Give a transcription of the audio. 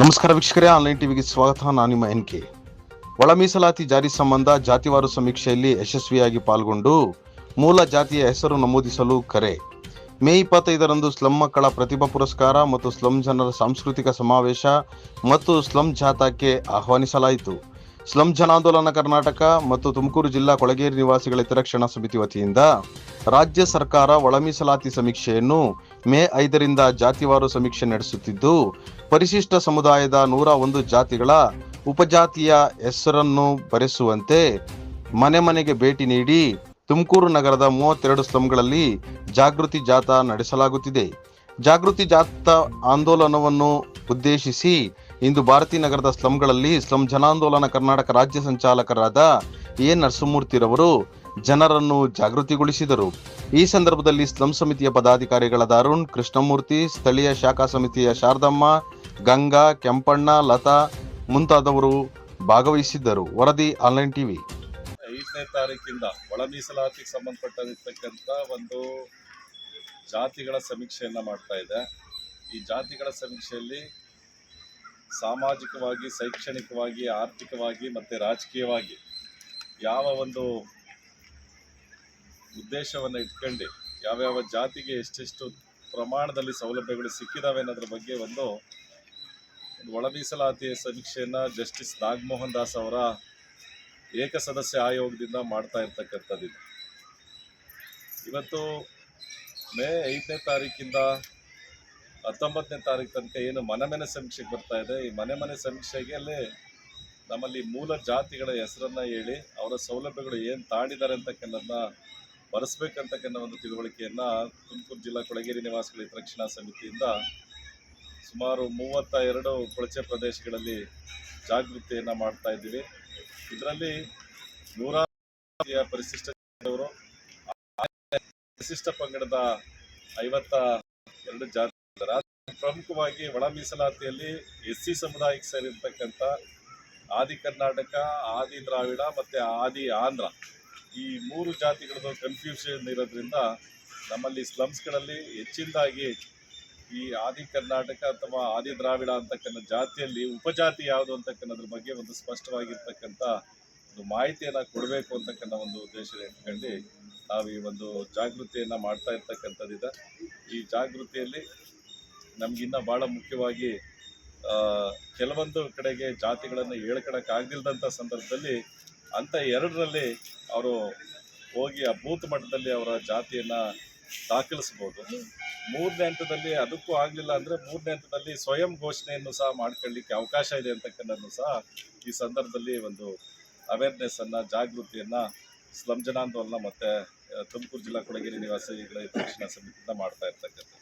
ನಮಸ್ಕಾರ ವೀಕ್ಷಕರೇ ಆನ್ಲೈನ್ ಟಿವಿಗೆ ಸ್ವಾಗತ. ನಾನು ನಿಮ್ಮ ಎನ್ ಕೆ ಒಳ ಮೀಸಲಾತಿ ಜಾರಿ ಸಂಬಂಧ ಜಾತಿವಾರು ಸಮೀಕ್ಷೆಯಲ್ಲಿ ಯಶಸ್ವಿಯಾಗಿ ಪಾಲ್ಗೊಂಡು ಮೂಲ ಜಾತಿಯ ಹೆಸರು ನಮೂದಿಸಲು ಕರೆ. ಮೇ ಇಪ್ಪತ್ತೈದರಂದು ಸ್ಲಂ ಮಕ್ಕಳ ಪ್ರತಿಭಾ ಪುರಸ್ಕಾರ ಮತ್ತು ಸ್ಲಂ ಜನರ ಸಾಂಸ್ಕೃತಿಕ ಸಮಾವೇಶ ಮತ್ತು ಸ್ಲಂ ಜಾಥಾಕ್ಕೆ ಆಹ್ವಾನಿಸಲಾಯಿತು. ಸ್ಲಂ ಜನಾಂದೋಲನ ಕರ್ನಾಟಕ ಮತ್ತು ತುಮಕೂರು ಜಿಲ್ಲಾ ಕೊಳಗೇರಿ ನಿವಾಸಿಗಳ ಹಿತರಕ್ಷಣಾ ಸಮಿತಿ ವತಿಯಿಂದ ರಾಜ್ಯ ಸರ್ಕಾರ ಒಳ ಮೀಸಲಾತಿ ಸಮೀಕ್ಷೆಯನ್ನು ಮೇ ಐದರಿಂದ ಜಾತಿವಾರು ಸಮೀಕ್ಷೆ ನಡೆಸುತ್ತಿದ್ದು, ಪರಿಶಿಷ್ಟ ಸಮುದಾಯದ ನೂರ ಒಂದು ಜಾತಿಗಳ ಉಪಜಾತಿಯ ಹೆಸರನ್ನು ಬರೆಸುವಂತೆ ಮನೆ ಮನೆಗೆ ಭೇಟಿ ನೀಡಿ ತುಮಕೂರು ನಗರದ ಮೂವತ್ತೆರಡು ಸ್ಲಂಗಳಲ್ಲಿ ಜಾಗೃತಿ ಜಾಥಾ ನಡೆಸಲಾಗುತ್ತಿದೆ. ಜಾಗೃತಿ ಜಾಥಾ ಆಂದೋಲನವನ್ನು ಉದ್ದೇಶಿಸಿ ಇಂದು ಭಾರತೀ ನಗರದ ಸ್ಲಂಗಳಲ್ಲಿ ಸ್ಲಂ ಜನಾಂದೋಲನ ಕರ್ನಾಟಕ ರಾಜ್ಯ ಸಂಚಾಲಕರಾದ ಎ ನರಸಿಂಹಮೂರ್ತಿರವರು ಜನರನ್ನು ಜಾಗೃತಿಗೊಳಿಸಿದರು. ಈ ಸಂದರ್ಭದಲ್ಲಿ ಸ್ಲಂ ಸಮಿತಿಯ ಪದಾಧಿಕಾರಿಗಳಾದ ಅರುಣ್, ಕೃಷ್ಣಮೂರ್ತಿ, ಸ್ಥಳೀಯ ಶಾಖಾ ಸಮಿತಿಯ ಶಾರದಮ್ಮ, ಗಂಗಾ, ಕೆಂಪಣ್ಣ, ಲತಾ ಮುಂತಾದವರು ಭಾಗವಹಿಸಿದ್ದರು. ವರದಿ ಆನ್ಲೈನ್ ಟಿವಿ. ಐದನೇ ತಾರೀಕಿಂದ ಒಳ ಮೀಸಲಾತಿಗೆ ಸಂಬಂಧಪಟ್ಟಿರ್ತಕ್ಕಂಥ ಒಂದು ಜಾತಿಗಳ ಸಮೀಕ್ಷೆಯನ್ನು ಮಾಡ್ತಾ ಇದೆ. ಈ ಜಾತಿಗಳ ಸಮೀಕ್ಷೆಯಲ್ಲಿ ಸಾಮಾಜಿಕವಾಗಿ, ಶೈಕ್ಷಣಿಕವಾಗಿ, ಆರ್ಥಿಕವಾಗಿ ಮತ್ತು ರಾಜಕೀಯವಾಗಿ ಯಾವ ಒಂದು ಉದ್ದೇಶವನ್ನು ಇಟ್ಕೊಂಡು ಯಾವ್ಯಾವ ಜಾತಿಗೆ ಎಷ್ಟೆಷ್ಟು ಪ್ರಮಾಣದಲ್ಲಿ ಸೌಲಭ್ಯಗಳು ಸಿಕ್ಕಿದಾವೆ ಅನ್ನೋದ್ರ ಬಗ್ಗೆ ಒಂದು ಒಂದು ಒಳ ಮೀಸಲಾತಿಯ ಸಮೀಕ್ಷೆಯನ್ನು ಜಸ್ಟಿಸ್ ನಾಗಮೋಹನ್ ದಾಸ್ ಅವರ ಏಕಸದಸ್ಯ ಆಯೋಗದಿಂದ ಮಾಡ್ತಾ ಇರ್ತಕ್ಕಂಥದ್ದಿದೆ ಇವತ್ತು ಮೇ ಐದನೇ ತಾರೀಕಿಂದ ಹತ್ತೊಂಬತ್ತನೇ ತಾರೀಕು ತನಕ ಏನು ಮನೆ ಮನೆ ಸಮೀಕ್ಷೆಗೆ ಬರ್ತಾ ಇದೆ. ಈ ಮನೆ ಮನೆ ಸಮೀಕ್ಷೆಗೆ ನಮ್ಮಲ್ಲಿ ಮೂಲ ಜಾತಿಗಳ ಹೆಸರನ್ನು ಹೇಳಿ ಅವರ ಸೌಲಭ್ಯಗಳು ಏನು ತಾಂಡಿದ್ದಾರೆ ಅಂತಕ್ಕನ್ನೋದನ್ನ ಬರೆಸ್ಬೇಕಂತಕ್ಕನ್ನ ಒಂದು ತಿಳುವಳಿಕೆಯನ್ನ ತುಮಕೂರು ಜಿಲ್ಲಾ ಕೊಳಗೇರಿ ನಿವಾಸಿಗಳ ರಕ್ಷಣಾ ಸಮಿತಿಯಿಂದ ಸುಮಾರು ಮೂವತ್ತ ಎರಡು ಕೊಳಚೆ ಪ್ರದೇಶಗಳಲ್ಲಿ ಜಾಗೃತಿಯನ್ನು ಮಾಡ್ತಾ ಇದ್ದೀವಿ. ಇದರಲ್ಲಿ ನೂರಾರು ಪರಿಶಿಷ್ಟ ಜಾತಿಯವರು ಪರಿಶಿಷ್ಟ ಪಂಗಡದ ಐವತ್ತ ಎರಡು ಜಾತಿ ಪ್ರಮುಖವಾಗಿ ಒಳ ಮೀಸಲಾತಿಯಲ್ಲಿ ಎಸ್ ಸಿ ಸಮುದಾಯಕ್ಕೆ ಸೇರಿರ್ತಕ್ಕಂಥ, ಆದಿ ಕರ್ನಾಟಕ, ಆದಿ ದ್ರಾವಿಡ ಮತ್ತೆ ಆದಿ ಆಂಧ್ರ. ಈ ಮೂರು ಜಾತಿಗಳದ್ದು ಕನ್ಫ್ಯೂಷನ್ ಇರೋದ್ರಿಂದ ನಮ್ಮಲ್ಲಿ ಸ್ಲಮ್ಸ್ಗಳಲ್ಲಿ ಹೆಚ್ಚಿನದಾಗಿ ಈ ಆದಿ ಕರ್ನಾಟಕ ಅಥವಾ ಆದಿ ದ್ರಾವಿಡ ಅಂತಕ್ಕಂಥ ಜಾತಿಯಲ್ಲಿ ಉಪಜಾತಿ ಯಾವುದು ಅಂತಕ್ಕನ್ನೋದ್ರ ಬಗ್ಗೆ ಒಂದು ಸ್ಪಷ್ಟವಾಗಿರ್ತಕ್ಕಂಥ ಒಂದು ಮಾಹಿತಿಯನ್ನು ಕೊಡಬೇಕು ಅಂತಕ್ಕಂಥ ಒಂದು ಉದ್ದೇಶ ಇಟ್ಕೊಂಡು ನಾವು ಈ ಒಂದು ಜಾಗೃತಿಯನ್ನು ಮಾಡ್ತಾ ಇರ್ತಕ್ಕಂಥದ್ದಿದೆ. ಈ ಜಾಗೃತಿಯಲ್ಲಿ ನಮಗಿನ್ನ ಭಾಳ ಮುಖ್ಯವಾಗಿ ಕೆಲವೊಂದು ಕಡೆಗೆ ಜಾತಿಗಳನ್ನು ಹೇಳ್ಕೊಳಕ್ಕಾಗದಿಲ್ಲದಂಥ ಸಂದರ್ಭದಲ್ಲಿ ಅಂಥ ಎರಡರಲ್ಲಿ ಅವರು ಹೋಗಿ ಆ ಬೂತ್ ಮಟ್ಟದಲ್ಲಿ ಅವರ ಜಾತಿಯನ್ನು ದಾಖಲಿಸ್ಬೋದು. ಮೂರನೇ ಹಂತದಲ್ಲಿ ಅದಕ್ಕೂ ಆಗಲಿಲ್ಲ ಅಂದರೆ ಮೂರನೇ ಹಂತದಲ್ಲಿ ಸ್ವಯಂ ಘೋಷಣೆಯನ್ನು ಸಹ ಮಾಡ್ಕೊಳ್ಳಿಕ್ಕೆ ಅವಕಾಶ ಇದೆ ಅಂತಕ್ಕಂಥದ್ದು ಸಹ ಈ ಸಂದರ್ಭದಲ್ಲಿ ಒಂದು ಅವೇರ್ನೆಸ್ಸನ್ನು ಜಾಗೃತಿಯನ್ನು, ಸ್ಲಂ ಜನಾಂದೋಲನ ಮತ್ತು ತುಮಕೂರು ಜಿಲ್ಲಾ ಕೊಳಗೇರಿ ನಿವಾಸಿಗಳ ಶಿಕ್ಷಣ ಸಮಿತಿಯಿಂದ ಮಾಡ್ತಾ ಇರ್ತಕ್ಕಂಥದ್ದು.